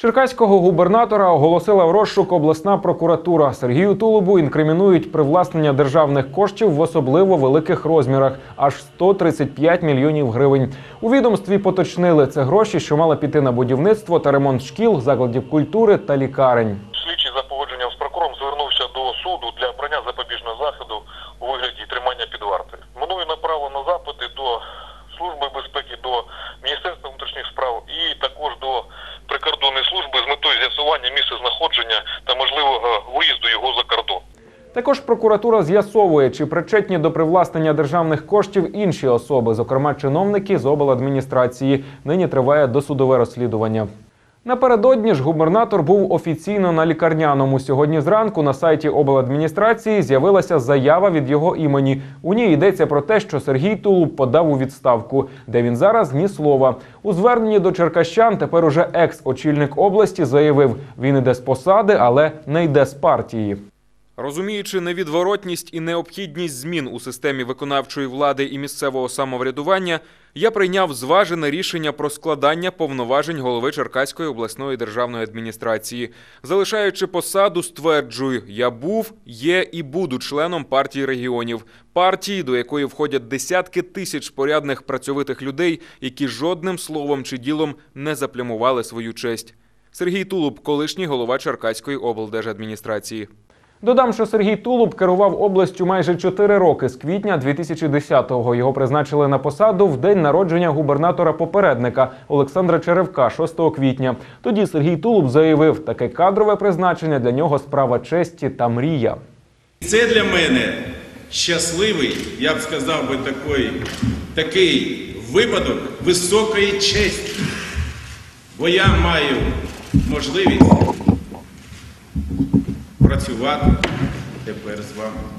Черкаського губернатора оголосила в розшук обласна прокуратура. Сергію Тулубу інкримінують привласнення державних коштів в особливо великих розмірах аж 135 мільйонів гривень. У відомстві поточнили це гроші, що мали піти на будівництво та ремонт шкіл, закладів культури та лікарень. Слідчий за погодженням з прокурором звернувся до суду для обрання запобіжного місця знаходження та можливого виїзду його за кордон. Також прокуратура з'ясовує, чи причетні до привласнення державних коштів інші особи, зокрема чиновники з обладміністрації. Нині триває досудове розслідування. Напередодні ж губернатор був офіційно на лікарняному. Сьогодні зранку на сайті обладміністрації з'явилася заява від його імені. У ній йдеться про те, що Сергій Тулуб подав у відставку, де він зараз ні слова. У зверненні до черкащан тепер уже екс-очільник області заявив, він іде з посади, але не йде з партії. Розуміючи невідворотність і необхідність змін у системі виконавчої влади і місцевого самоврядування, я прийняв зважене рішення про складання повноважень голови Черкаської обласної державної адміністрації. Залишаючи посаду, стверджую, я був, є і буду членом партії регіонів, партії, до якої входять десятки тисяч порядних працьовитих людей, які жодним словом чи ділом не заплямували свою честь. Сергій Тулуб, колишній голова Черкаської облдержадміністрації. Додам, що Сергій Тулуб керував областю майже 4 роки з квітня 2010-го. Його призначили на посаду в день народження губернатора попередника Олександра Черевка, 6 квітня. Тоді Сергій Тулуб заявив, таке кадрове призначення для нього справа честі та мрія. Це для мене щасливий, я б сказав би такий, такий випадок високої честі, бо я маю можливість працювати тепер з вами.